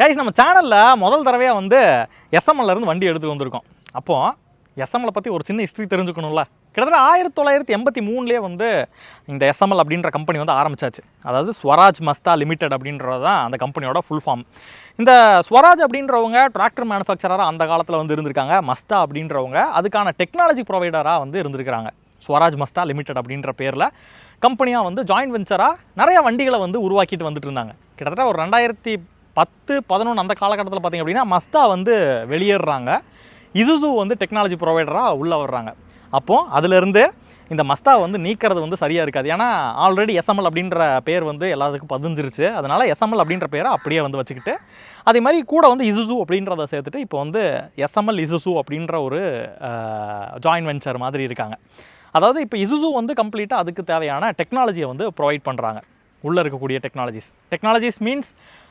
Guys நம்ம சேனலில் முதல் தடவையாக வந்து எஸ்எம்எல்லேருந்து வண்டி எடுத்துகிட்டு வந்திருக்கோம். அப்போது எஸ்எம்எல்லை பற்றி ஒரு சின்ன ஹிஸ்ட்ரி தெரிஞ்சுக்கணும்ல? கிட்டத்தட்ட ஆயிரத்தி தொள்ளாயிரத்தி எண்பத்தி மூணுலேயே வந்து இந்த எஸ்எம்எல் அப்படின்ற கம்பெனி வந்து ஆரம்பிச்சாச்சு. அதாவது ஸ்வராஜ் மஸ்டா லிமிடெட் அப்படின்றது தான் அந்த கம்பெனியோட ஃபுல் ஃபார்ம் இந்த ஸ்வராஜ் அப்படின்றவங்க டிராக்டர் மேனுஃபேக்சராக அந்த காலத்தில் வந்து இருந்திருக்காங்க. மஸ்டா அப்படின்றவங்க அதுக்கான டெக்னாலஜி ப்ரொவைடராக வந்து இருந்திருக்கிறாங்க. ஸ்வராஜ் மஸ்டா லிமிடெட் அப்படின்ற பேரில் கம்பெனியாக வந்து ஜாயின்ட் வெஞ்சராக நிறைய வண்டிகளை வந்து உருவாக்கிட்டு வந்துட்டு இருந்தாங்க. கிட்டத்தட்ட ஒரு ரெண்டாயிரத்தி பத்து பதினொன்று அந்த காலகட்டத்தில் பார்த்தீங்க அப்படின்னா மஸ்டா வந்து வெளியேறுறாங்க. இசுசு வந்து டெக்னாலஜி ப்ரொவைடராக உள்ளே வர்றாங்க. அப்போது அதிலிருந்து இந்த மஸ்டா வந்து நீக்கிறது வந்து சரியாக இருக்காது. ஏன்னா ஆல்ரெடி எஸ்எம்எல் அப்படின்ற பேர் வந்து எல்லாத்துக்கும் பதிஞ்சிருச்சு. அதனால் எஸ்எம்எல் அப்படின்ற பேரை அப்படியே வந்து வச்சுக்கிட்டு அதே மாதிரி கூட வந்து இசுசு அப்படின்றத சேர்த்துட்டு இப்போ வந்து எஸ்எம்எல் இசுசு அப்படின்ற ஒரு ஜாயின்ட் வெஞ்சர் மாதிரி இருக்காங்க. அதாவது இப்போ இசுசு வந்து கம்ப்ளீட்டாக அதுக்கு தேவையான டெக்னாலஜியை வந்து ப்ரொவைட் பண்ணுறாங்க உள்ளே இருக்கக்கூடிய டெக்னாலஜிஸ் டெக்னாலஜிஸ் மீன்ஸ்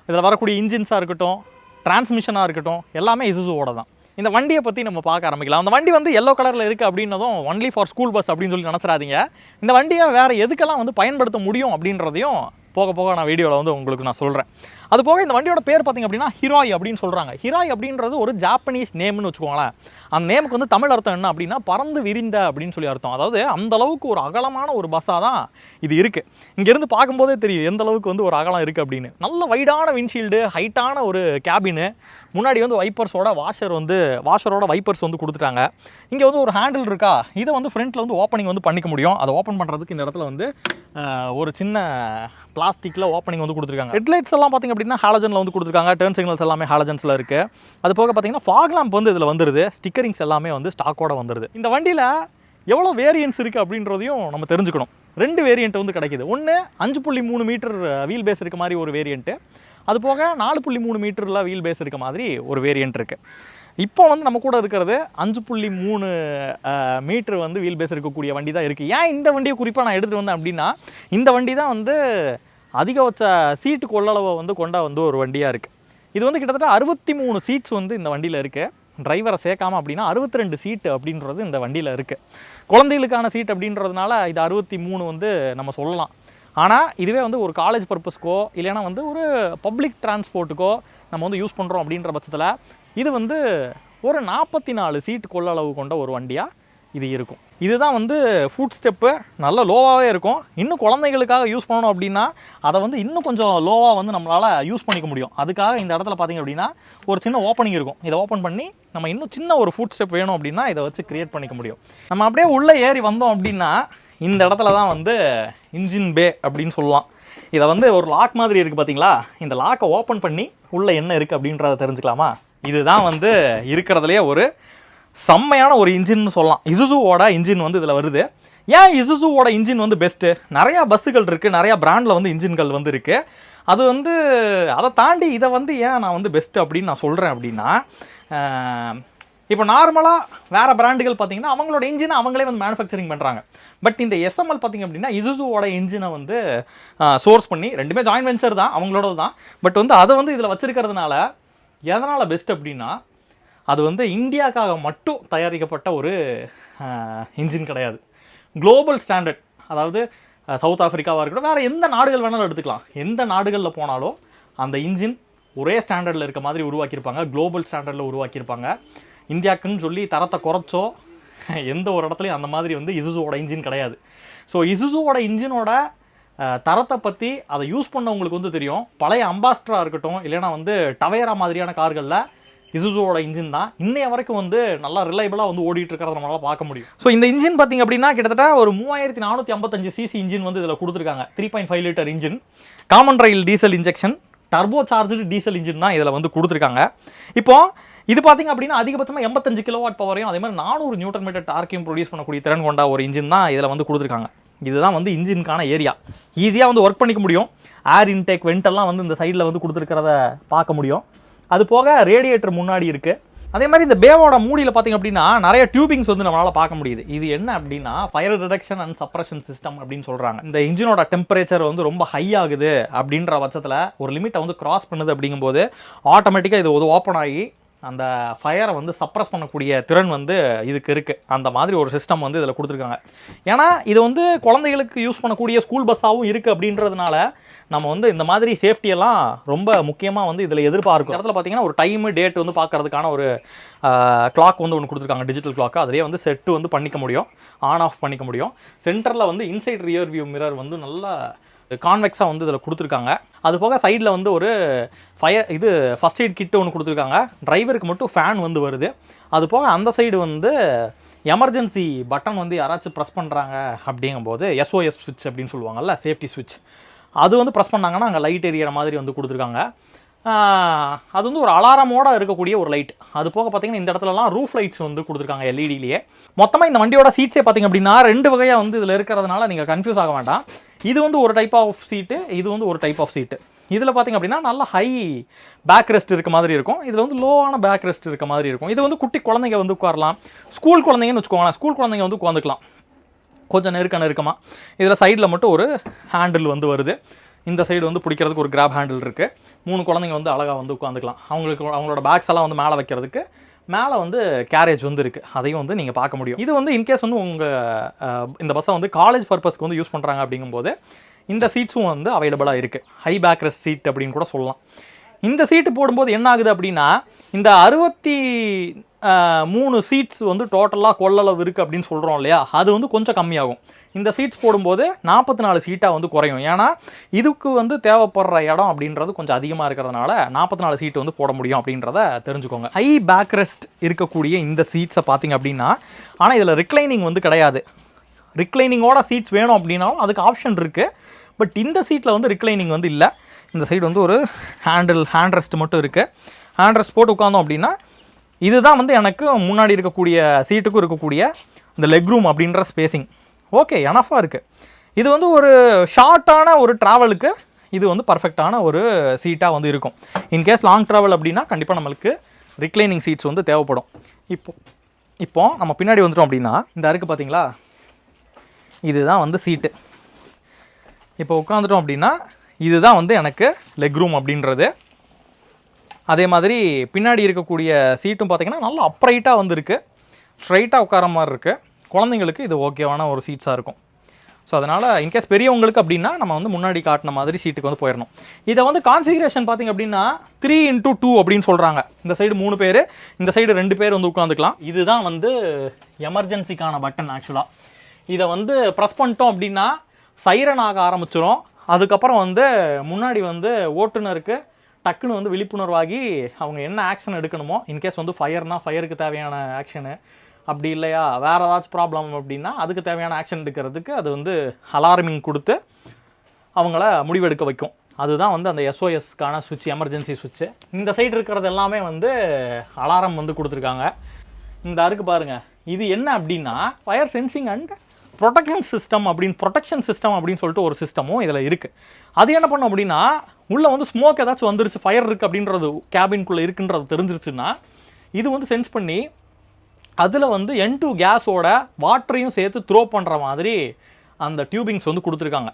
இதில் வரக்கூடிய இன்ஜின்ஸாக இருக்கட்டும் டிரான்ஸ்மிஷனாக இருக்கட்டும் எல்லாமே இசுசுவோட தான். இந்த வண்டியை பற்றி நம்ம பார்க்க ஆரம்பிக்கலாம். அந்த வண்டி வந்து எல்லோ கலரில் இருக்குது அப்படின்னதும் ஒன்லி ஃபார் ஸ்கூல் பஸ் அப்படின்னு சொல்லி நினச்சிடாதீங்க. இந்த வண்டியை வேறு எதுக்கெல்லாம் வந்து பயன்படுத்த முடியும் அப்படின்றதையும் போக போக நான் வீடியோவில் வந்து உங்களுக்கு நான் சொல்கிறேன் அது போக இந்த வண்டியோட பேர் பார்த்திங்க அப்படின்னா ஹிராய் அப்படின்னு சொல்கிறாங்க ஹிராய் அப்படின்றது ஒரு ஜாப்பனீஸ் நேம்னு வச்சுக்கோங்களேன். அந்த நேமுக்கு வந்து தமிழ் அர்த்தம் என்ன அப்படின்னா பறந்து விரிந்த அப்படின்னு சொல்லி அர்த்தம். அதாவது அந்த அளவுக்கு ஒரு அகலமான ஒரு பஸ்ஸாக தான் இது இருக்குது இங்கேருந்து பார்க்கும்போதே தெரியும் எந்த அளவுக்கு வந்து ஒரு அகலம் இருக்குது அப்படின்னு. நல்ல வைடான விண்ட்ஷீல்டு ஹைட்டான ஒரு கேபினு முன்னாடி வந்து வைப்பர்ஸோட வாஷர் வந்து வாஷரோட வைப்பர்ஸ் வந்து கொடுத்துட்டாங்க. இங்கே வந்து ஒரு ஹேண்டில் இருக்கா? இதை வந்து ஃப்ரண்ட்டில் வந்து ஓப்பனிங் வந்து பண்ணிக்க முடியும். அதை ஓப்பன் பண்ணுறதுக்கு இந்த இடத்துல வந்து ஒரு சின்ன பிளாஸ்டிக்கில் ஓப்பனிங் வந்து கொடுத்துருக்காங்க. ஹெட்லைட்ஸ் எல்லாம் பார்த்திங்க அப்படின்னா ஹாலஜனில் வந்து கொடுத்துருக்காங்க. டேர்ன் சிக்னல்ஸ் எல்லாமே ஹாலஜன்ஸில் இருக்குது அது போக பார்த்தீங்கன்னா ஃபாக் லாம்ப் வந்து இதில் வந்துருது. ஸ்டிக்கரிங்ஸ் எல்லாமே வந்து ஸ்டாக்கோட வந்துருது. இந்த வண்டியில் எவ்வளோ வேரியன்ஸ் இருக்குது அப்படின்றதையும் நம்ம தெரிஞ்சுக்கணும். ரெண்டு வேரியண்ட் வந்து கிடைக்குது. ஒன்று அஞ்சு புள்ளி மூணு மீட்டர் வீல் பேஸ் இருக்க மாதிரி ஒரு வேரியண்ட்டு அது போக நாலு புள்ளி மூணு மீட்டரில் வீல் பேஸ் இருக்க மாதிரி ஒரு வேரியண்ட் இருக்குது இப்போ வந்து நம்ம கூட இருக்கிறது அஞ்சு புள்ளி மூணு மீட்ரு வந்து வீல் பேஸ் இருக்கக்கூடிய வண்டி தான் இருக்குது ஏன் இந்த வண்டியை குறிப்பாக நான் எடுத்துகிட்டு வந்தேன் அப்படின்னா இந்த வண்டி தான் வந்து அதிகபட்ச சீட்டு கொள்ளளவை வந்து கொண்ட வந்து ஒரு வண்டியாக இருக்குது இது வந்து கிட்டத்தட்ட அறுபத்தி மூணு சீட்ஸ் வந்து இந்த வண்டியில் இருக்குது டிரைவரை சேர்க்காம அப்படின்னா அறுபத்தி ரெண்டு சீட்டு அப்படின்றது இந்த வண்டியில் இருக்குது குழந்தைகளுக்கான சீட் அப்படின்றதுனால இது அறுபத்தி மூணு வந்து நம்ம சொல்லலாம். ஆனால் இதுவே வந்து ஒரு காலேஜ் பர்பஸ்க்கோ இல்லைன்னா வந்து ஒரு பப்ளிக் டிரான்ஸ்போர்ட்டுக்கோ நம்ம வந்து யூஸ் பண்ணுறோம் அப்படின்ற பட்சத்தில் இது வந்து ஒரு நாற்பத்தி நாலு சீட் கொள்ளளவு கொண்ட ஒரு வண்டியாக இது இருக்கும். இதுதான் வந்து ஃபுட் ஸ்டெப்பு நல்ல லோவாகவே இருக்கும். இன்னும் குழந்தைகளுக்காக யூஸ் பண்ணணும் அப்படின்னா அதை வந்து இன்னும் கொஞ்சம் லோவாக வந்து நம்மளால் யூஸ் பண்ணிக்க முடியும். அதுக்காக இந்த இடத்துல பார்த்தீங்க அப்படின்னா ஒரு சின்ன ஓப்பனிங் இருக்கும். இதை ஓப்பன் பண்ணி நம்ம இன்னும் சின்ன ஒரு ஃபுட் ஸ்டெப் வேணும் அப்படின்னா இதை வச்சு கிரியேட் பண்ணிக்க முடியும். நம்ம அப்படியே உள்ளே ஏறி வந்தோம் அப்படின்னா இந்த இடத்துல தான் வந்து இன்ஜின் பே அப்படின்னு சொல்லலாம். இதை வந்து ஒரு லாக் மாதிரி இருக்குது பார்த்தீங்களா இந்த லாக்கை ஓப்பன் பண்ணி உள்ளே என்ன இருக்குது அப்படின்றத தெரிஞ்சுக்கலாமா? இதுதான் வந்து இருக்கிறதுலையே ஒரு செம்மையான ஒரு இன்ஜின்னு சொல்லலாம். இசுசுவோட இன்ஜின் வந்து இதில் வருது. ஏன் இசுசுவோட இன்ஜின் வந்து பெஸ்ட்டு நிறையா பஸ்ஸுகள் இருக்குது நிறையா பிராண்டில் வந்து இன்ஜின்கள் வந்து இருக்குது அது வந்து அதை தாண்டி இதை வந்து ஏன் நான் வந்து பெஸ்ட்டு அப்படின்னு நான் சொல்கிறேன் அப்படின்னா இப்போ நார்மலாக வேறு பிராண்டுகள் பார்த்தீங்கன்னா அவங்களோட இன்ஜினை அவங்களே வந்து மேனுஃபேக்சரிங் பண்ணுறாங்க பட் இந்த எஸ்எம்எல் பார்த்தீங்க அப்படின்னா இசுசுவோட இன்ஜினை வந்து சோர்ஸ் பண்ணி ரெண்டுமே ஜாயின் வெஞ்சர் தான் அவங்களோட தான். பட் வந்து அதை வந்து இதில் வச்சுருக்கிறதுனால எதனால் பெஸ்ட் அப்படின்னா அது வந்து இந்தியாக்காக மட்டும் தயாரிக்கப்பட்ட ஒரு இன்ஜின் கிடையாது. குளோபல் ஸ்டாண்டர்ட் அதாவது சவுத் ஆஃப்ரிக்காவாக இருக்கட்டும் வேறு எந்த நாடுகள் வேணாலும் எடுத்துக்கலாம். எந்த நாடுகளில் போனாலும் அந்த இன்ஜின் ஒரே ஸ்டாண்டர்டில் இருக்க மாதிரி உருவாக்கியிருப்பாங்க குளோபல் ஸ்டாண்டர்டில் உருவாக்கியிருப்பாங்க. இந்தியாக்குன்னு சொல்லி தரத்தை குறைச்சோ எந்த ஒரு இடத்துலையும் அந்த மாதிரி வந்து இசுசுவோட இன்ஜின் கிடையாது. ஸோ இசுசுவோட இன்ஜினோட தரத்தை பற்றி அதை யூஸ் பண்ணவங்களுக்கு வந்து தெரியும். பழைய அம்பாஸ்டராக இருக்கட்டும் இல்லைன்னா வந்து டவேரா மாதிரியான கார்களில் இசுசுவோட இன்ஜின் தான். இன்னைய வரைக்கும் வந்து நல்லா ரிலையபிளாக வந்து ஓடிட்டு இருக்கிறத நம்மளால பார்க்க முடியும். ஸோ இந்த இன்ஜின் பார்த்தீங்க அப்படின்னா கிட்டத்தட்ட ஒரு மூவாயிரத்தி நானூற்றி ஐம்பத்தஞ்சு சிசி இன்ஜின் வந்து இதில் கொடுத்துருக்காங்க. Three point five litre engine common rail diesel injection turbo charge diesel engine தான் இதில் வந்து கொடுத்துருக்காங்க. இப்போ இது பார்த்தீங்க அப்படின்னா அதிகபட்சமாக எண்பத்தஞ்சு கிலோவாட் பவரையும் அதே மாதிரி நானூறு நியூட்டன் மீட்டர் டார்க்கையும் ப்ரொடியூஸ் பண்ணக்கூடிய திறன் கொண்ட ஒரு இன்ஜின் தான் இதில் வந்து கொடுத்துருக்காங்க. இதுதான் வந்து இன்ஜினுக்கான ஏரியா ஈஸியாக வந்து ஒர்க் பண்ணிக்க முடியும். ஏர் இன்டேக் வெண்டெல்லாம் வந்து இந்த சைடில் வந்து கொடுத்துருக்கிறத பார்க்க முடியும். அது போக ரேடியேட்டர் முன்னாடி இருக்குது அதே மாதிரி இந்த பேவோட மூடியில் பார்த்தீங்க அப்படின்னா நிறைய டியூபிங்ஸ் வந்து நம்மளால் பார்க்க முடியுது. இது என்ன அப்படின்னா fire reduction and suppression system அப்படின்னு சொல்கிறாங்க இந்த இன்ஜினோட டெம்பரேச்சர் வந்து ரொம்ப ஹை ஆகுது அப்படின்ற பட்சத்தில் ஒரு லிமிட்டை வந்து கிராஸ் பண்ணுது அப்படிங்கும்போது ஆட்டோமேட்டிக்காக இது ஒரு ஓப்பன் ஆகி அந்த ஃபயரை வந்து சப்ரஸ் பண்ணக்கூடிய திறன் வந்து இதுக்கு இருக்குது அந்த மாதிரி ஒரு சிஸ்டம் வந்து இதில் கொடுத்துருக்காங்க. ஏன்னா இது வந்து குழந்தைகளுக்கு யூஸ் பண்ணக்கூடிய ஸ்கூல் பஸ்ஸாகவும் இருக்குது அப்படின்றதுனால நம்ம வந்து இந்த மாதிரி சேஃப்டியெல்லாம் ரொம்ப முக்கியமாக வந்து இதில் எதிர்பார்க்கும் இடத்துல பார்த்தீங்கன்னா ஒரு டைமு டேட் வந்து பார்க்கறதுக்கான ஒரு கிளாக் வந்து ஒன்று கொடுத்துருக்காங்க. டிஜிட்டல் கிளாக் அதிலே வந்து செட்டு வந்து பண்ணிக்க முடியும். ஆன் ஆஃப் பண்ணிக்க முடியும். சென்டரில் வந்து இன்சைட் ரியர் வியூ மிரர் வந்து நல்லா கான்வெக்ஸாக வந்து இதில் கொடுத்துருக்காங்க. அது போக சைடில் வந்து ஒரு ஃபயர் இது ஃபஸ்ட் எய்ட் கிட்டு ஒன்று கொடுத்துருக்காங்க. டிரைவருக்கு மட்டும் ஃபேன் வந்து வருது. அது போக அந்த சைடு வந்து எமர்ஜென்சி பட்டன் வந்து யாராச்சும் ப்ரெஸ் பண்ணுறாங்க அப்படிங்கும்போது எஸ்ஓஎஸ் ஸ்விட்ச் அப்படின்னு சொல்லுவாங்கல்ல சேஃப்டி ஸ்விட்ச் அது வந்து ப்ரெஸ் பண்ணாங்கன்னா அங்கே லைட் எரியற மாதிரி வந்து கொடுத்துருக்காங்க. அது வந்து ஒரு அலாரமோடு இருக்கக்கூடிய ஒரு லைட் அது போக பார்த்தீங்கன்னா இந்த இடத்துலலாம் ரூஃப் லைட்ஸ் வந்து கொடுத்துருக்காங்க எல்இடிலேயே மொத்தமாக இந்த வண்டியோட சீட்ஸே பார்த்தீங்க அப்படின்னா ரெண்டு வகையாக வந்து இதில் இருக்கிறதுனால நீங்கள் கன்ஃபியூஸ் ஆக வேண்டாம். இது வந்து ஒரு டைப் ஆஃப் சீட்டு இது வந்து ஒரு டைப் ஆஃப் சீட்டு இதில் பார்த்தீங்க அப்படின்னா நல்ல ஹை பேக் ரெஸ்ட் இருக்க மாதிரி இருக்கும். இதில் வந்து லோவான பேக் ரெஸ்ட் இருக்க மாதிரி இருக்கும். இது வந்து குட்டி குழந்தைங்க வந்து உட்காரலாம். ஸ்கூல் குழந்தைங்கன்னு வச்சுக்கோங்களேன். ஸ்கூல் குழந்தைங்க வந்து உட்காந்துக்கலாம். கொஞ்சம் நெருக்க நெருக்கமாக இதில் சைடில் மட்டும் ஒரு ஹேண்டில் வந்து வருது. இந்த சைடு வந்து பிடிக்கிறதுக்கு ஒரு கிராப் ஹேண்டில் இருக்குது மூணு குழந்தைங்க வந்து அழகாக வந்து உட்காந்துக்கலாம். அவங்களுக்கு அவங்களோட பேக்ஸ் எல்லாம் வந்து மேலே வைக்கிறதுக்கு மேலே வந்து கேரேஜ் வந்து இருக்குது அதையும் வந்து நீங்கள் பார்க்க முடியும். இது வந்து இன்கேஸ் வந்து உங்கள் இந்த பஸ்ஸை வந்து காலேஜ் பர்பஸ்க்கு வந்து யூஸ் பண்ணுறாங்க அப்படிங்கும்போது இந்த சீட்ஸும் வந்து அவைலபிளாக இருக்குது ஹை பேக் ரெஸ்ட் சீட் அப்படின்னு கூட சொல்லலாம். இந்த சீட்டு போடும்போது என்ன ஆகுது அப்படின்னா இந்த அறுபத்தி மூணு சீட்ஸ் வந்து டோட்டலாக கொள்ளளவு இருக்குது அப்படின்னு சொல்கிறோம் இல்லையா? அது வந்து கொஞ்சம் கம்மியாகும். இந்த சீட்ஸ் போடும்போது நாற்பத்தி நாலு சீட்டாக வந்து குறையும். ஏன்னா இதுக்கு வந்து தேவைப்படுற இடம் அப்படின்றது கொஞ்சம் அதிகமாக இருக்கிறதுனால நாற்பத்தி நாலு சீட்டு வந்து போட முடியும் அப்படின்றத தெரிஞ்சுக்கோங்க. ஹை பேக் ரெஸ்ட் இருக்கக்கூடிய இந்த சீட்ஸை பார்த்தீங்க அப்படின்னா ஆனால் இதில் ரிக்ளைனிங் வந்து கிடையாது. ரிக்ளைனிங்கோட சீட்ஸ் வேணும் அப்படின்னாலும் அதுக்கு ஆப்ஷன் இருக்குது பட் இந்த சீட்டில் வந்து ரிக்ளைனிங் வந்து இல்லை. இந்த சைடு வந்து ஒரு ஹேண்டில் ஹேண்ட் ரெஸ்ட் மட்டும் இருக்குது ஹேண்ட் ரெஸ்ட் போட்டு உட்காந்தோம் அப்படின்னா இதுதான் வந்து எனக்கு முன்னாடி இருக்கக்கூடிய சீட்டுக்கும் இருக்கக்கூடிய இந்த லெக் ரூம் அப்படின்ற ஸ்பேசிங் ஓகே எனஃபாக இருக்குது இது வந்து ஒரு ஷார்ட்டான ஒரு ட்ராவலுக்கு இது வந்து பர்ஃபெக்டான ஒரு சீட்டாக வந்து இருக்கும். இன்கேஸ் லாங் ட்ராவல் அப்படின்னா கண்டிப்பாக நம்மளுக்கு ரிக்ளைனிங் சீட்ஸ் வந்து தேவைப்படும். இப்போ இப்போ நம்ம பின்னாடி வந்துட்டோம் அப்படின்னா இந்த அருக்கு பார்த்தீங்களா இதுதான் வந்து சீட்டு இப்போ உட்காந்துட்டோம் அப்படின்னா இதுதான் வந்து எனக்கு லெக் ரூம் அப்படின்றது. அதே மாதிரி பின்னாடி இருக்கக்கூடிய சீட்டும் பார்த்தீங்கன்னா நல்லா அப்ரைட்டாக வந்துருக்கு ஸ்ட்ரைட்டாக உட்கார மாதிரி இருக்குது குழந்தைங்களுக்கு இது ஓகேவான ஒரு சீட்ஸாக இருக்கும். ஸோ அதனால் இன்கேஸ் பெரியவங்களுக்கு அப்படின்னா நம்ம வந்து முன்னாடி காட்டின மாதிரி சீட்டுக்கு வந்து போயிடணும் இதை வந்து கான்ஃபிகரேஷன் பார்த்திங்க அப்படின்னா த்ரீ இன்டூ டூ அப்படின்னு சொல்கிறாங்க இந்த சைடு மூணு பேர் இந்த சைடு ரெண்டு பேர் வந்து உட்காந்துக்கலாம் இதுதான் வந்து எமர்ஜென்சிக்கான பட்டன் ஆக்சுவலாக இதை வந்து ப்ரெஸ் பண்ணிட்டோம் அப்படின்னா சைரன் ஆக ஆரம்பிச்சிடும் அதுக்கப்புறம் வந்து முன்னாடி வந்து ஓட்டுநருக்கு டக்குன்னு வந்து விழிப்புணர்வாகி அவங்க என்ன ஆக்ஷன் எடுக்கணுமோ இன்கேஸ் வந்து ஃபயர்னால் ஃபயருக்கு தேவையான ஆக்ஷனு அப்படி இல்லையா? வேறு ஏதாச்சும் ப்ராப்ளம் அப்படின்னா அதுக்கு தேவையான ஆக்ஷன் எடுக்கிறதுக்கு அது வந்து அலார்மிங் கொடுத்து அவங்கள முடிவெடுக்க வைக்கும். அதுதான் வந்து அந்த எஸ்ஓஎஸ்க்கான சுவிட்ச் எமர்ஜென்சி சுவிட்சு இந்த சைடு இருக்கிறது எல்லாமே வந்து அலாரம் வந்து கொடுத்துருக்காங்க. இந்த அருக்கு பாருங்கள் இது என்ன அப்படின்னா fire sensing and protection system அப்படின்னு ப்ரொடெக்ஷன் சிஸ்டம் அப்படின்னு சொல்லிட்டு ஒரு சிஸ்டமும் இதில் இருக்குது அது என்ன பண்ணும் அப்படின்னா உள்ளே வந்து ஸ்மோக் ஏதாச்சும் வந்துருச்சு ஃபயர் இருக்குது அப்படின்றது கேபின்குள்ளே இருக்குன்றது தெரிஞ்சிருச்சுன்னா இது வந்து சென்ஸ் பண்ணி அதில் வந்து என் டூ கேஸோட வாட்டரையும் சேர்த்து த்ரோ பண்ணுற மாதிரி அந்த டியூபிங்ஸ் வந்து கொடுத்துருக்காங்க.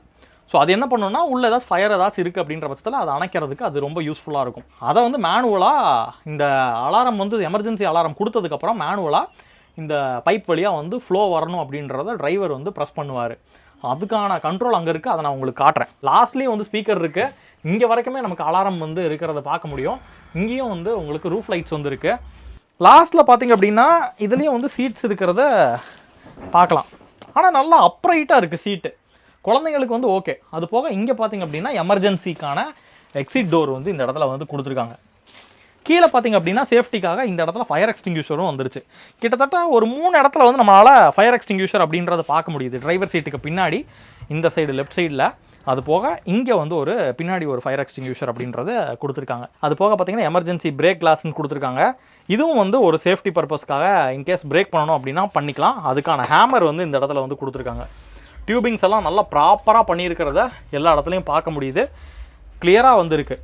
ஸோ அது என்ன பண்ணணும்னா உள்ள ஏதாச்சும் ஃபயர் ஏதாச்சும் இருக்குது அப்படின்ற பட்சத்தில் அதை அணைக்கிறதுக்கு அது ரொம்ப யூஸ்ஃபுல்லாக இருக்கும். அதை வந்து மேனுவலாக இந்த அலாரம் வந்து எமர்ஜென்சி அலாரம் கொடுத்ததுக்கப்புறம் மேனுவலாக இந்த பைப் வழியாக வந்து ஃப்ளோ வரணும் அப்படின்றத டிரைவர் வந்து ப்ரெஸ் பண்ணுவார். அதுக்கான கண்ட்ரோல் அங்கே இருக்குது அதை நான் உங்களுக்கு காட்டுறேன். லாஸ்ட்லேயும் வந்து ஸ்பீக்கர் இருக்குது இங்கே வரைக்குமே நமக்கு அலாரம் வந்து இருக்கிறத பார்க்க முடியும். இங்கேயும் வந்து உங்களுக்கு ரூஃப் லைட்ஸ் வந்து இருக்குது லாஸ்ட்டில் பார்த்தீங்க அப்படின்னா இதுலேயும் வந்து சீட்ஸ் இருக்கிறத பார்க்கலாம் ஆனால் நல்லா அப்ரைட்டாக இருக்குது சீட்டு குழந்தைங்களுக்கு வந்து ஓகே அது போக இங்கே பார்த்தீங்க அப்படின்னா எமர்ஜென்சிக்கான எக்ஸிட் டோர் வந்து இந்த இடத்துல வந்து கொடுத்துருக்காங்க. கீழே பார்த்தீங்க அப்படின்னா சேஃப்டிக்காக இந்த இடத்துல ஃபயர் எக்ஸ்டிங்யூஷரும் வந்துருச்சு. கிட்டத்தட்ட ஒரு மூணு இடத்துல வந்து நம்மளால் ஃபயர் எக்ஸ்டிங்யூஷர் அப்படின்றத பார்க்க முடியுது. டிரைவர் சீட்டுக்கு பின்னாடி இந்த சைடு லெஃப்ட் சைடில் அது போக இங்கே வந்து ஒரு பின்னாடி ஒரு ஃபயர் எக்ஸ்டிங்யூஷர் அப்படின்றத கொடுத்துருக்காங்க. அது போக பார்த்தீங்கன்னா எமர்ஜென்சி பிரேக் கிளாஸ்னு கொடுத்துருக்காங்க. இதுவும் வந்து ஒரு சேஃப்டி பர்பஸ்க்காக இன்கேஸ் பிரேக் பண்ணணும் அப்படின்னா பண்ணிக்கலாம். அதுக்கான ஹேமர் வந்து இந்த இடத்துல வந்து கொடுத்துருக்காங்க. டியூபிங்ஸ் எல்லாம் நல்லா ப்ராப்பராக பண்ணியிருக்கிறத எல்லா இடத்துலையும் பார்க்க முடியுது. கிளியராக வந்திருக்கு.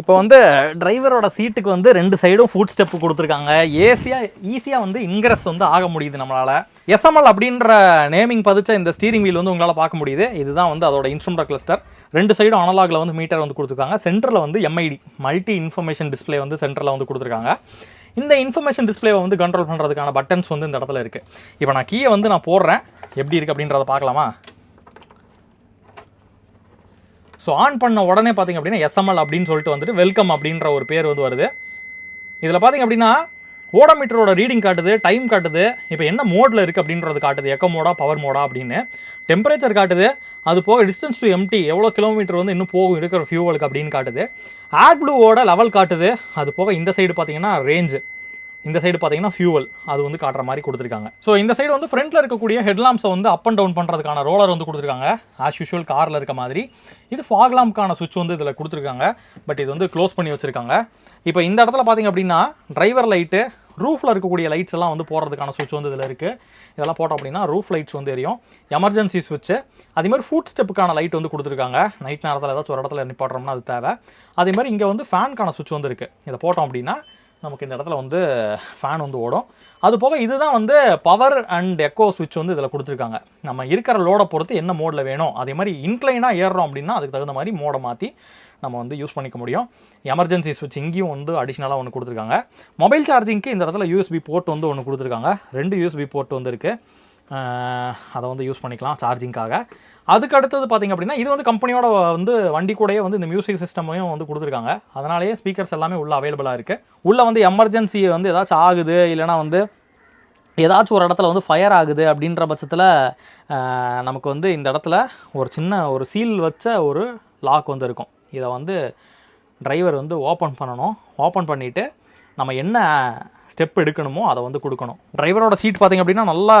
இப்போ வந்து டிரைவரோட சீட்டுக்கு வந்து ரெண்டு சைடும் ஃபுட் ஸ்டெப் கொடுத்துருக்காங்க. ஏசியாக ஈஸியாக வந்து இன்க்ரஸ் வந்து ஆக முடியுது நம்மளால். எஸ்எம்எல் அப்படின்ற நேமிங் பதிச்ச இந்த ஸ்டீரிங் வீல் வந்து உங்களால் பார்க்க முடியுது. இதுதான் வந்து அதோட இன்ஸ்ட்ருமெண்ட் கிளஸ்டர் ரெண்டு சைடும் அனலாகில் வந்து மீட்டர் வந்து கொடுத்துருக்காங்க. சென்டரில் வந்து எம்ஐடி மல்டி இன்ஃபர்மேஷன் டிஸ்ப்ளே வந்து சென்டரில் வந்து கொடுத்துருக்காங்க. இந்த இன்ஃபர்மேஷன் டிஸ்ப்ளேவை வந்து கண்ட்ரோல் பண்ணுறதுக்கான பட்டன்ஸ் வந்து இந்த இடத்துல இருக்குது இப்போ நான் கீயை வந்து நான் போடுறேன். எப்படி இருக்குது அப்படின்றத பார்க்கலாமா? ஸோ ஆன் பண்ண உடனே பார்த்தீங்க அப்படின்னா எஸ்எம்எல் அப்படின்னு சொல்லிட்டு வந்துட்டு வெல்கம் அப்படின்ற ஒரு பேர் வந்து வருது. இதில் பார்த்தீங்க அப்படின்னா ஓடோமீட்டரோட ரீடிங் காட்டுது டைம் காட்டுது இப்போ என்ன மோடில் இருக்குது அப்படின்றது காட்டுது. எக்கோ மோடா பவர் மோடா அப்படின்னு. டெம்பரேச்சர் காட்டுது அது போக டிஸ்டன்ஸ் டு எம்டி எவ்வளோ கிலோமீட்டர் வந்து இன்னும் போகும் இருக்கிற ஃபியூவலுக்கு அப்படின்னு காட்டுது. ஆட் ப்ளூவோட லெவல் காட்டுது அது போக இந்த சைடு பார்த்தீங்கன்னா ரேஞ்சு இந்த சைடு பார்த்தீங்கன்னா ஃபியூவல் அது வந்து காட்டுற மாதிரி கொடுத்துருக்காங்க. ஸோ இந்த சைடு வந்து ஃப்ரண்ட்டில் இருக்கக்கூடிய ஹெட்லாம்ஸை வந்து அப் அண்ட் டவுன் பண்ணுறதுக்கான ரோலர் வந்து கொடுத்துருக்காங்க. ஆஸ் யூஷுவல் காரில் இருக்க மாதிரி. இது ஃபாக்லாம்க்கான சுவிட்ச் வந்து இதில் கொடுத்துருக்காங்க. பட் இது வந்து க்ளோஸ் பண்ணி வச்சுருக்காங்க. இப்போ இந்த இடத்துல பார்த்தீங்க அப்படின்னா டிரைவர் லைட்டு ரூஃபில் இருக்கக்கூடிய லைட்ஸ் எல்லாம் வந்து போடுறதுக்கான சுவிட்ச் வந்து இதில் இருக்குது இதெல்லாம் போட்டோம் அப்படின்னா ரூஃப் லைட்ஸ் வந்து எரியும். எமர்ஜென்சி சுவிட்சு அதே மாதிரி ஃபுட் ஸ்டெப்புக்கான லைட் வந்து கொடுத்துருக்காங்க. நைட் நேரத்தில் ஏதாச்சும் ஒரு இடத்துல நிப்பாட்டுறோம்னா அது தேவை. அதே மாதிரி இங்கே வந்து ஃபேனுக்கான சுவிட்ச் வந்து இருக்குது இதை போட்டோம் அப்படின்னா நமக்கு இந்த இடத்துல வந்து ஃபேன் வந்து ஓடும். அது போக இதுதான் வந்து பவர் அண்ட் எக்கோ சுவிட்ச் வந்து இதில் கொடுத்துருக்காங்க. நம்ம இருக்கிற லோடை பொறுத்து என்ன மோடில் வேணும்? அதே மாதிரி இன்க்ளைனாக ஏறுறோம் அப்படின்னா அதுக்கு தகுந்த மாதிரி மோடை மாற்றி நம்ம வந்து யூஸ் பண்ணிக்க முடியும். எமர்ஜென்சி சுவிட்ச் இங்கேயும் வந்து அடிஷ்னலாக ஒன்று கொடுத்துருக்காங்க. மொபைல் சார்ஜிங்க்கு இந்த இடத்துல யூஎஸ்பி போர்ட் வந்து ஒன்று கொடுத்துருக்காங்க. ரெண்டு யூஎஸ்பி போர்ட் வந்து இருக்குது அதை வந்து யூஸ் பண்ணிக்கலாம் சார்ஜிங்காக அதுக்கு அடுத்தது பார்த்திங்க அப்படின்னா இது வந்து கம்பெனியோட வந்து வண்டி கூடயே வந்து இந்த மியூசிக் சிஸ்டமையும் வந்து கொடுத்துருக்காங்க. அதனாலேயே ஸ்பீக்கர்ஸ் எல்லாமே உள்ளே அவைலபிளாக இருக்குது உள்ளே வந்து எமர்ஜென்சி வந்து ஏதாச்சும் ஆகுது இல்லைனா வந்து ஏதாச்சும் ஒரு இடத்துல வந்து ஃபயர் ஆகுது அப்படின்ற பட்சத்தில் நமக்கு வந்து இந்த இடத்துல ஒரு சின்ன ஒரு சீல் வச்ச ஒரு லாக் வந்து இருக்கும். இதை வந்து டிரைவர் வந்து ஓப்பன் பண்ணணும். ஓப்பன் பண்ணிவிட்டு நம்ம என்ன ஸ்டெப் எடுக்கணுமோ அதை வந்து கொடுக்கணும். டிரைவரோட சீட் பார்த்திங்க அப்படின்னா நல்லா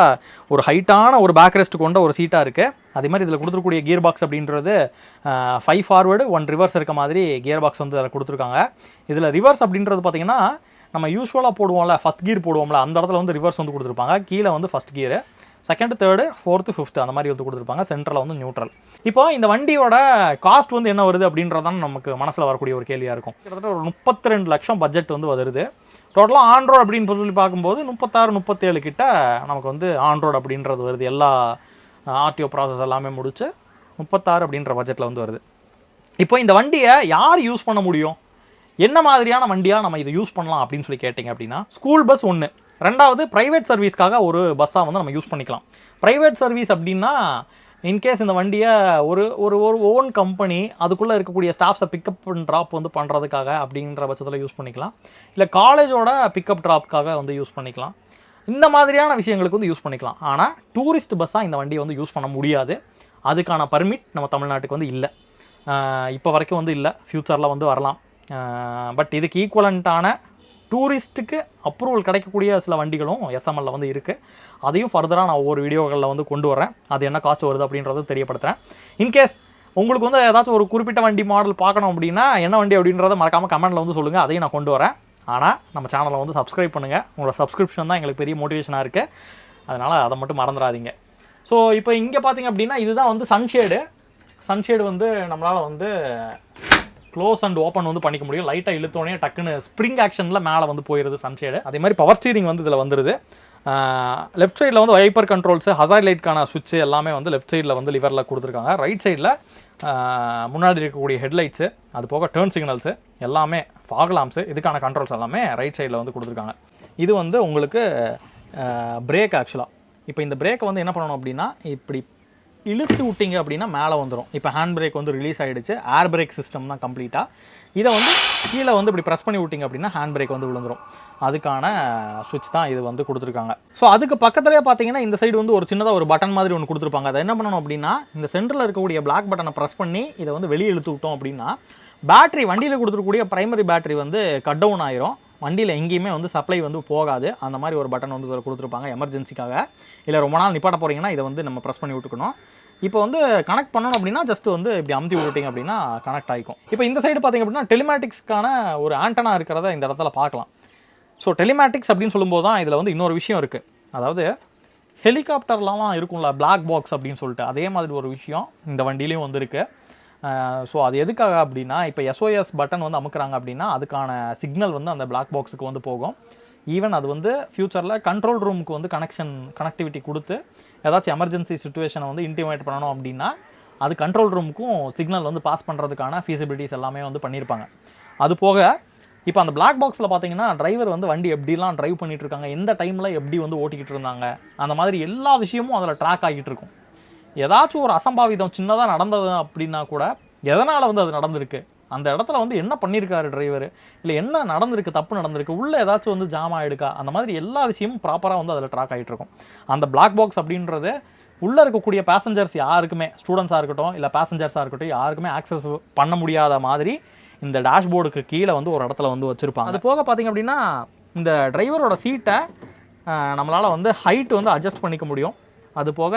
ஒரு ஹைட்டான ஒரு பேக் ரெஸ்ட் கொண்ட ஒரு சீட்டாக இருக்குது அதே மாதிரி இதில் கொடுத்துருக்கூடிய கியர் பாக்ஸ் அப்படின்றது ஃபைவ் ஃபார்வேர்டு ஒன் ரிவர்ஸ் இருக்க மாதிரி கியர் பாக்ஸ் வந்து அதில் கொடுத்துருக்காங்க. இதில் ரிவர்ஸ் அப்படின்றது பார்த்திங்கன்னா நம்ம யூஸ்வலாக போடுவோம்ல ஃபஸ்ட் கியர் போடுவோம்ல அந்த இடத்துல வந்து ரிவர்ஸ் வந்து கொடுத்துருப்பாங்க. கீழே வந்து first gear second third fourth fifth அந்த மாதிரி வந்து கொடுத்துருப்பாங்க. சென்ட்ரலில் வந்து நியூட்ரல் இப்போ இந்த வண்டியோட காஸ்ட் வந்து என்ன வருது அப்படின்றதான் நமக்கு மனசில் வரக்கூடிய ஒரு கேள்வியாக இருக்கும். கிட்டத்தட்ட ஒரு முப்பத்தி ரெண்டு லட்சம் பட்ஜெட் வந்து வருது. டோட்டலாக ஆண்ட்ராய்டு அப்படின்னு சொல்லி பார்க்கும்போது முப்பத்தாறு முப்பத்தேழு கிட்ட நமக்கு வந்து ஆண்ட்ராய்டு அப்படின்றது வருது. எல்லா ஆர்டிஓ ப்ராசஸ் எல்லாமே முடிச்சு முப்பத்தாறு அப்படின்ற பட்ஜெட்டில் வந்து வருது. இப்போ இந்த வண்டியை யார் யூஸ் பண்ண முடியும்? என்ன மாதிரியான வண்டியாக நம்ம இதை யூஸ் பண்ணலாம் அப்படின்னு சொல்லி கேட்டிங்க அப்படின்னா ஸ்கூல் பஸ் ஒன்று ரெண்டாவது ப்ரைவேட் சர்வீஸ்க்காக ஒரு பஸ்ஸாக வந்து நம்ம யூஸ் பண்ணிக்கலாம். ப்ரைவேட் சர்வீஸ் அப்படின்னா இன்கேஸ் இந்த வண்டியை ஒரு ஒரு ஒரு ஓன் கம்பெனி அதுக்குள்ளே இருக்கக்கூடிய ஸ்டாஃப்ஸை பிக்கப் அண்ட் ட்ராப் வந்து பண்ணுறதுக்காக அப்படின்ற பட்சத்தில் யூஸ் பண்ணிக்கலாம். இல்லை காலேஜோட பிக்கப் ட்ராப்க்காக வந்து யூஸ் பண்ணிக்கலாம். இந்த மாதிரியான விஷயங்களுக்கு வந்து யூஸ் பண்ணிக்கலாம். ஆனால் டூரிஸ்ட் பஸ்ஸாக இந்த வண்டியை வந்து யூஸ் பண்ண முடியாது. அதுக்கான பர்மிட் நம்ம தமிழ்நாட்டுக்கு வந்து இல்லை. இப்போ வரைக்கும் வந்து இல்லை. ஃப்யூச்சரில் வந்து வரலாம். பட் இதுக்கு ஈக்குவலண்ட்டான டூரிஸ்ட்டுக்கு அப்ரூவல் கிடைக்கக்கூடிய சில வண்டிகளும் எஸ்எம்எல்ல வந்து இருக்குது அதையும் ஃபர்தராக நான் ஒவ்வொரு வீடியோகளில் வந்து கொண்டு வரேன். அது என்ன காஸ்ட் வருது அப்படின்றத தெரியப்படுத்துகிறேன் இன்கேஸ் உங்களுக்கு வந்து ஏதாச்சும் ஒரு குறிப்பிட்ட வண்டி மாடல் பார்க்கணும் அப்படின்னா என்ன வண்டி அப்படின்றத மறக்காமல் கமெண்ட்டில் வந்து சொல்லுங்கள் அதையும் நான் கொண்டு வரேன். ஆனால் நம்ம சேனலை வந்து சப்ஸ்கிரைப் பண்ணுங்கள் உங்களோட சப்ஸ்கிரிப்ஷன் தான் எங்களுக்கு பெரிய மோட்டிவேஷனாக இருக்குது அதனால் அதை மட்டும் மறந்துடாதீங்க. ஸோ இப்போ இங்கே பார்த்தீங்க அப்படின்னா இதுதான் வந்து சன்ஷேடு சன்ஷேடு வந்து நம்மளால் வந்து க்ளோஸ் அண்ட் ஓப்பன் வந்து பண்ணிக்க முடியும். லைட்டாக இழுத்தோடனே டக்குன்னு ஸ்ப்ரிங் ஆக்ஷனில் மேலே வந்து போயிடுது சன்ஷேடு அதே மாதிரி பவர் ஸ்டீரிங் வந்து இதில் வந்துடுது லெஃப்ட் சைடில் வந்து வைப்பர் கண்ட்ரோல்ஸு ஹசார்ட் லைட்க்கான சுவிட்ச் எல்லாமே வந்து லெஃப்ட் சைடில் வந்து லிவரில் கொடுத்துருக்காங்க. ரைட் சைடில் முன்னாடி இருக்கக்கூடிய ஹெட்லைட்ஸு அது போக டேர்ன் சிக்னல்ஸு எல்லாமே ஃபாக்லாம்ஸு இதுக்கான கண்ட்ரோல்ஸ் எல்லாமே ரைட் சைடில் வந்து கொடுத்துருக்காங்க. இது வந்து உங்களுக்கு பிரேக் ஆக்சுவலாக இப்போ இந்த பிரேக்கை வந்து என்ன பண்ணணும் அப்படின்னா இப்படி இழுத்து விட்டீங்க அப்படின்னா மேலே வந்துடும் இப்போ ஹேண்ட் பிரேக் வந்து ரிலீஸ் ஆகிடுச்சு ஏர் பிரேக் சிஸ்டம் தான் கம்ப்ளீட்டாக இதை வந்து கீழே வந்து இப்படி ப்ரெஸ் பண்ணி விட்டீங்க அப்படின்னா ஹேண்ட் பிரேக் வந்து விழுந்துரும். அதுக்கான சுவிட்ச் தான் இது வந்து கொடுத்துருக்காங்க. ஸோ அதுக்கு பக்கத்துலேயே பார்த்தீங்கன்னா இந்த சைடு வந்து ஒரு சின்னதாக ஒரு பட்டன் மாதிரி ஒன்று கொடுத்துருப்பாங்க. அதை என்ன பண்ணணும் அப்படின்னா இந்த சென்டரில் இருக்கக்கூடிய பிளாக் பட்டனை ப்ரெஸ் பண்ணி இதை வந்து வெளியே இழுத்து விட்டோம் அப்படின்னா பேட்டரி வண்டியில் கொடுத்துருக்கக்கூடிய ப்ரைமரி பேட்டரி வந்து கட் டவுன் ஆயிரும். வண்டியில் எங்கேயுமே வந்து சப்ளை வந்து போகாது. அந்த மாதிரி ஒரு பட்டன் வந்து இதில் கொடுத்துருப்பாங்க எமர்ஜென்சிக்காக இல்லை ரொம்ப நாள் நிப்பாட்ட போகிறீங்கன்னா இதை வந்து நம்ம ப்ரெஸ் பண்ணி விட்டுக்கணும். இப்போ வந்து கனெக்ட் பண்ணணும் அப்படின்னா ஜஸ்ட் வந்து இப்படி அமுத்தி விட்டுட்டிங்க அப்படின்னா கனெக்ட் ஆகிக்கும் இப்போ இந்த சைடு பார்த்தீங்க அப்படின்னா டெலிமேட்டிக்ஸ்க்கான ஒரு ஆண்டனா இருக்கிறத இந்த இடத்துல பார்க்கலாம். ஸோ டெலிமேட்டிக்ஸ் அப்படின்னு சொல்லும்போது தான் இதில் வந்து இன்னொரு விஷயம் இருக்குது அதாவது ஹெலிகாப்டர்லாம் இருக்கும்ல பிளாக் பாக்ஸ் அப்படின்னு சொல்லிட்டு அதே மாதிரி ஒரு விஷயம் இந்த வண்டியிலையும் வந்து இருக்குது ஸோ அது எதுக்காக அப்படின்னா இப்போ எஸ்ஓஎஸ் பட்டன் வந்து அமுக்குறாங்க அப்படின்னா அதுக்கான சிக்னல் வந்து அந்த பிளாக் பாக்ஸுக்கு வந்து போகும். ஈவன் அது வந்து ஃப்யூச்சரில் கண்ட்ரோல் ரூமுக்கு வந்து கனெக்ஷன் கனெக்டிவிட்டி கொடுத்து ஏதாச்சும் எமர்ஜென்சி சுச்சுவேஷனை வந்து இன்டிமேட் பண்ணணும் அப்படின்னா அது கண்ட்ரோல் ரூமுக்கும் சிக்னல் வந்து பாஸ் பண்ணுறதுக்கான ஃபீசிபிலிட்டிஸ் எல்லாமே வந்து பண்ணியிருப்பாங்க அது போக இப்போ அந்த பிளாக் பாக்ஸில் பார்த்தீங்கன்னா டிரைவர் வந்து வண்டி எப்படிலாம் ட்ரைவ் பண்ணிகிட்டு இருக்காங்க எந்த டைமில் எப்படி வந்து ஓட்டிக்கிட்டு இருந்தாங்க அந்த மாதிரி எல்லா விஷயமும் அதில் ட்ராக் ஆகிட்டு இருக்கும். ஏதாச்சும் ஒரு அசம்பாவிதம் சின்னதாக நடந்தது அப்படின்னா கூட எதனால் வந்து அது நடந்திருக்கு? அந்த இடத்துல வந்து என்ன பண்ணியிருக்காரு டிரைவர் இல்லை என்ன நடந்திருக்கு? தப்பு நடந்திருக்கு? உள்ளே ஏதாச்சும் வந்து ஜாம் ஆகிடுக்கா அந்த மாதிரி எல்லா விஷயமும் ப்ராப்பராக வந்து அதில் ட்ராக் ஆகிட்டு இருக்கும். அந்த பிளாக் பாக்ஸ் அப்படின்றது உள்ளே இருக்கக்கூடிய பேசஞ்சர்ஸ் யாருக்குமே ஸ்டூடெண்ட்ஸாக இருக்கட்டும் இல்லை பேசஞ்சர்ஸாக இருக்கட்டும் யாருக்குமே ஆக்சஸ் பண்ண முடியாத மாதிரி இந்த டேஷ்போர்டுக்கு கீழே வந்து ஒரு இடத்துல வந்து வச்சுருப்பாங்க. அது போக பார்த்தீங்க அப்படின்னா இந்த டிரைவரோட சீட்டை நம்மளால் வந்து ஹைட் வந்து அட்ஜஸ்ட் பண்ணிக்க முடியும். அது போக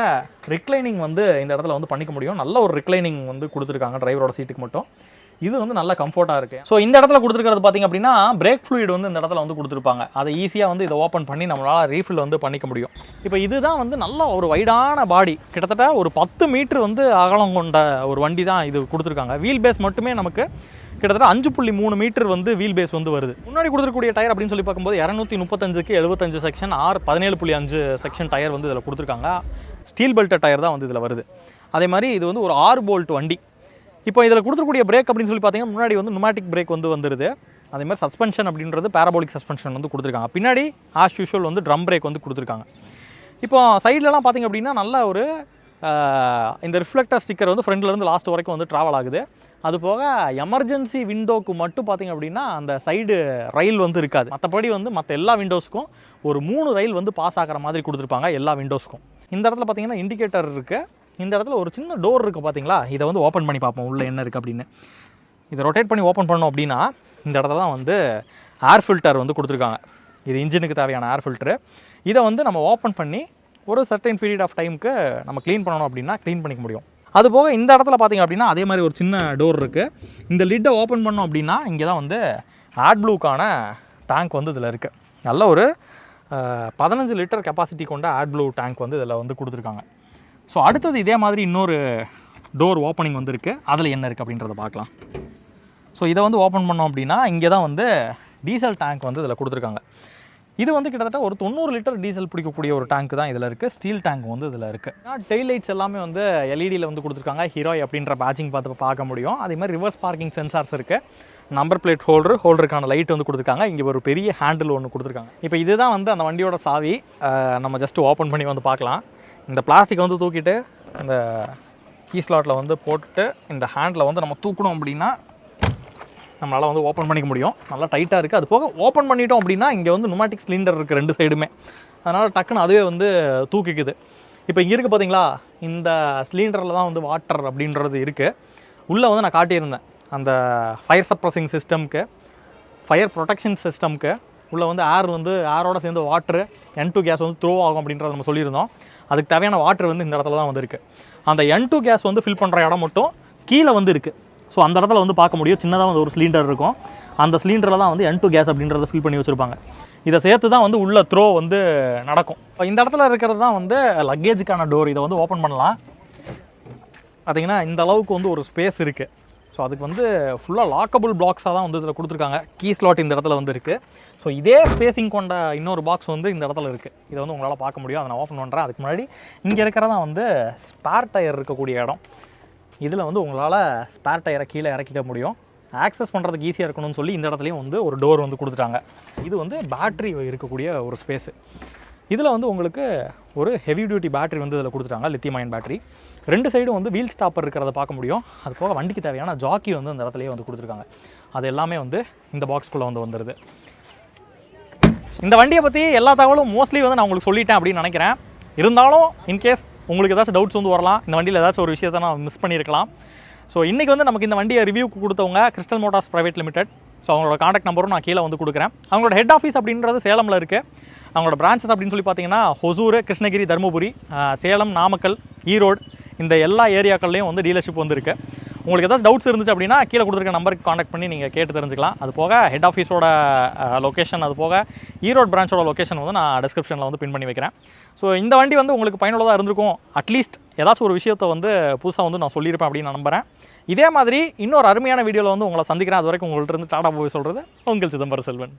ரிக்ளைனிங் வந்து இந்த இடத்துல வந்து பண்ணிக்க முடியும். நல்ல ஒரு ரிக்ளைனிங் வந்து கொடுத்துருக்காங்க டிரைவரோட சீட்டுக்கு மட்டும். இது வந்து நல்ல கம்ஃபர்ட்டாக இருக்குது ஸோ இந்த இடத்துல கொடுத்துருக்கிறது பார்த்தீங்க அப்படின்னா பிரேக் ஃப்ளூயிட் வந்து இந்த இடத்துல வந்து கொடுத்துருப்பாங்க. அதை ஈஸியாக வந்து இதை ஓப்பன் பண்ணி நம்மளால் ரீஃபில் வந்து பண்ணிக்க முடியும். இப்போ இதுதான் வந்து நல்ல ஒரு வைடான பாடி கிட்டத்தட்ட ஒரு பத்து மீட்ரு வந்து அகலம் கொண்ட ஒரு வண்டி தான் இது கொடுத்துருக்காங்க. வீல் பேஸ் மட்டுமே நமக்கு கிட்டத்தட்ட அஞ்சு புள்ளி மூணு மீட்டர் வந்து வீல் பேஸ் வந்து வருது. முன்னாடி கொடுத்துருக்கூடிய டயர் அப்படின்னு சொல்லி பார்க்கும்போது இரநூத்தி முப்பத்தஞ்சுக்கு எழுபத்தஞ்சு செக்ஷன் ஆறு பதினேழு புள்ளி அஞ்சு செக்ஷன் டயர் வந்து இதில் கொடுத்துருக்காங்க. ஸ்டீல் பெல்ட் டயர் தான் வந்து இதில் வருது. அதே மாதிரி இது வந்து ஒரு ஆறு போல்ட் வண்டி. இப்போ இதில் கொடுத்துருக்கூடிய பிரேக் அப்படின்னு சொல்லி பார்த்தீங்கன்னா முன்னாடி வந்து நுமாட்டிக் பிரேக் வந்து வந்துருது. அதே மாதிரி சஸ்பென்ஷன் அப்படின்றது பேரபோலிக் சஸ்பென்ஷன் வந்து கொடுத்துருக்காங்க. பின்னாடி ஆஸ் யூஷுவல் வந்து ட்ரம் பிரேக் வந்து கொடுத்துருக்காங்க. இப்போ சைட்லலாம் பார்த்தீங்க அப்படின்னா நல்ல ஒரு இந்த ரிஃப்ளெக்டர் ஸ்டிக்கர் வந்து ஃப்ரெண்ட்லேருந்து லாஸ்ட் வரைக்கும் வந்து ட்ராவல் ஆகுது. அது போக எமர்ஜென்சி விண்டோக்கு மட்டும் பார்த்திங்க அப்படின்னா அந்த சைடு ரயில் வந்து இருக்காது. மற்றபடி வந்து மற்ற எல்லா விண்டோஸ்க்கும் ஒரு மூணு ரயில் வந்து பாஸ் ஆகிற மாதிரி கொடுத்துருப்பாங்க எல்லா விண்டோஸ்க்கும் இந்த இடத்துல பார்த்தீங்கன்னா இண்டிகேட்டர் இருக்குது இந்த இடத்துல ஒரு சின்ன டோர் இருக்குது பார்த்தீங்களா இதை வந்து ஓப்பன் பண்ணி பார்ப்போம் உள்ளே என்ன இருக்குது அப்படின்னு. இதை ரொட்டேட் பண்ணி ஓப்பன் பண்ணோம் அப்படின்னா இந்த இடத்துல தான் வந்து ஏர் ஃபில்டர் வந்து கொடுத்துருக்காங்க. இது இன்ஜினுக்கு தேவையான ஏர் ஃபில்டரு இதை வந்து நம்ம ஓப்பன் பண்ணி ஒரு சர்டைன் பீரியட் ஆஃப் டைமுக்கு நம்ம க்ளீன் பண்ணணும் அப்படின்னா க்ளீன் பண்ணிக்க முடியும். அது போக இந்த இடத்துல பார்த்தீங்க அப்படின்னா அதே மாதிரி ஒரு சின்ன டோர் இருக்குது இந்த லிட்டை ஓப்பன் பண்ணோம் அப்படின்னா இங்கே தான் வந்து ஆட் ப்ளூக்கான டேங்க் வந்து இதில் இருக்குது நல்ல ஒரு பதினஞ்சு லிட்டர் கெப்பாசிட்டி கொண்ட ஆட் ப்ளூ டேங்க் வந்து இதில் வந்து கொடுத்துருக்காங்க. ஸோ அடுத்தது இதே மாதிரி இன்னொரு டோர் ஓப்பனிங் வந்து இருக்குது அதில் என்ன இருக்குது அப்படின்றத பார்க்கலாம். ஸோ இதை வந்து ஓப்பன் பண்ணோம் அப்படின்னா இங்கே தான் வந்து டீசல் டேங்க் வந்து இதில் கொடுத்துருக்காங்க. இது வந்து கிட்டத்தட்ட ஒரு தொண்ணூறு லிட்டர் டீசல் பிடிக்கக்கூடிய ஒரு டேங்க் தான் இதில் இருக்குது ஸ்டீல் டேங்க் வந்து இதில் இருக்குது டெய்ல் லைட்ஸ் எல்லாமே வந்து எல்இடியில் வந்து கொடுத்துருக்காங்க. ஹீரோய் அப்படின்ற பேட்சிங் பார்த்து பார்க்க முடியும். அதே மாதிரி ரிவர்ஸ் பார்க்கிங் சென்சார்ஸ் இருக்குது நம்பர் பிளேட் ஹோல்டர் ஹோல்டருக்கான லைட் வந்து கொடுத்துருக்காங்க. இங்கே ஒரு பெரிய ஹேண்டில் ஒன்று கொடுத்துருக்காங்க. இப்போ இதுதான் வந்து அந்த வண்டியோட சாவி. நம்ம ஜஸ்ட் ஓப்பன் பண்ணி வந்து பார்க்கலாம். இந்த பிளாஸ்டிக் வந்து தூக்கிட்டு இந்த கீ ஸ்லாட்டில் வந்து போட்டுட்டு இந்த ஹேண்டில் வந்து நம்ம தூக்கணும் அப்படின்னா நம்மளால் வந்து ஓப்பன் பண்ணிக்க முடியும். நல்லா டைட்டாக இருக்குது அது போக ஓப்பன் பண்ணிட்டோம் அப்படின்னா இங்கே வந்து நுமாட்டிக் சிலிண்டர் இருக்குது ரெண்டு சைடுமே அதனால் டக்குன்னு அதுவே வந்து தூக்கிக்குது. இப்போ இங்கே இருக்குது பார்த்தீங்களா இந்த சிலிண்டரில் தான் வந்து வாட்டர் அப்படின்றது இருக்குது உள்ளே வந்து நான் காட்டியிருந்தேன். அந்த ஃபயர் சப்ரஸிங் சிஸ்டம்க்கு ஃபயர் ப்ரொடெக்ஷன் சிஸ்டம்க்கு உள்ளே வந்து ஏர் வந்து ஏரோட சேர்ந்து வாட்ரு என் டூ கேஸ் வந்து த்ரோ ஆகும் அப்படின்றத நம்ம சொல்லியிருந்தோம். அதுக்கு தேவையான வாட்ரு வந்து இந்த இடத்துல தான் வந்துருக்கு அந்த என் டூ கேஸ் வந்து ஃபில் பண்ணுற இடம் மட்டும் கீழே வந்து இருக்குது ஸோ அந்த இடத்துல வந்து பார்க்க முடியும். சின்னதாக வந்து ஒரு சிலிண்டர் இருக்கும். அந்த சிலிண்டரில் தான் வந்து என் டூ கேஸ் அப்படின்றத ஃபில் பண்ணி வச்சுருப்பாங்க. இதை சேர்த்து தான் வந்து உள்ள த்ரோ வந்து நடக்கும். இப்போ இந்த இடத்துல இருக்கிறது தான் வந்து லக்கேஜுக்கான டோர் இதை வந்து ஓப்பன் பண்ணலாம். பார்த்தீங்கன்னா இந்த அளவுக்கு வந்து ஒரு ஸ்பேஸ் இருக்குது ஸோ அதுக்கு வந்து ஃபுல்லாக லாக்கபுள் பிளாக்ஸாக தான் வந்து இதில் கொடுத்துருக்காங்க. கீ ஸ்லாட் இந்த இடத்துல வந்து இருக்குது ஸோ இதே ஸ்பேசிங் கொண்ட இன்னொரு பாக்ஸ் வந்து இந்த இடத்துல இருக்குது இதை வந்து உங்களால் பார்க்க முடியும். அதை நான் ஓப்பன் பண்ணுறேன் அதுக்கு முன்னாடி இங்கே இருக்கிறதான் வந்து ஸ்பேர் டயர் இருக்கக்கூடிய இடம். இதில் வந்து உங்களால் ஸ்பேர் டயரை கீழே இறக்கிக்க முடியும். ஆக்சஸ் பண்ணுறதுக்கு ஈஸியாக இருக்கணும்னு சொல்லி இந்த இடத்துலையும் வந்து ஒரு டோர் வந்து கொடுத்துட்டாங்க. இது வந்து பேட்ரி இருக்கக்கூடிய ஒரு ஸ்பேஸு இதில் வந்து உங்களுக்கு ஒரு ஹெவி டியூட்டி பேட்டரி வந்து இதில் கொடுத்துட்டாங்க லித்தியம் அயன் பேட்டரி ரெண்டு சைடும் வந்து வீல் ஸ்டாப்பர் இருக்கிறத பார்க்க முடியும். அது போக வண்டிக்கு தேவையான ஜாக்கி வந்து இந்த இடத்துலையே வந்து கொடுத்துருக்காங்க. அது எல்லாமே வந்து இந்த பாக்ஸ்குள்ளே வந்து வந்துடுது இந்த வண்டியை பற்றி எல்லா தகவலும் மோஸ்ட்லி வந்து நான் உங்களுக்கு சொல்லிட்டேன் அப்படின்னு நினைக்கிறேன். இருந்தாலும் இன்கேஸ் உங்களுக்கு ஏதாச்சும் டவுட்ஸ் வந்து வரலாம் இந்த வண்டியில் ஏதாச்சும் ஒரு விஷயத்தை நான் மிஸ் பண்ணியிருக்கலாம். ஸோ இன்றைக்கி வந்து நமக்கு இந்த வண்டியை ரிவ்யூக்கு கொடுத்தவங்க Crystal Motors Private Limited so அவங்களோட காண்டாக்ட் நம்பரும் நான் கீழே வந்து கொடுக்குறேன். அவங்களோட ஹெட் ஆஃபீஸ் அப்படின்றது சேலமில் இருக்குது அவங்களோட பிரான்ச்சஸ் அப்படின்னு சொல்லி பார்த்தீங்கன்னா ஹொசூர் கிருஷ்ணகிரி தருமபுரி சேலம் நாமக்கல் ஈரோடு இந்த எல்லா ஏரியாக்கள்லேயும் வந்து டீலர்ஷிப் வந்துருக்கு உங்களுக்கு ஏதாவது டவுட்ஸ் இருந்துச்சு அப்படின்னா கீழே கொடுத்துருக்க நம்பருக்கு காண்டாக்ட் பண்ணி நீங்கள் கேட்டு தெரிஞ்சுக்கலாம். அது போக ஹெட் ஆஃபீஸோட லொக்கேஷன் அது போக ஈரோடு பிரான்ச்சோட லொக்கேஷன் வந்து நான் டிஸ்கிரிப்ஷனில் வந்து பின் பண்ணி வைக்கிறேன். ஸோ இந்த வண்டி வந்து உங்களுக்கு பயனுள்ளதாக இருந்திருக்கும். அட்லீஸ்ட் ஏதாச்சும் ஒரு விஷயத்தை வந்து புதுசாக வந்து நான் சொல்லியிருப்பேன் அப்படின்னு நான் நம்புறேன். இதே மாதிரி இன்னொரு அருமையான வீடியோவில் வந்து உங்களை சந்திக்கிறேன். அது வரைக்கும் உங்கள்கிட்ட இருந்து டாடா போய் சொல்கிறது உங்கள் சிதம்பரம் செல்வன்.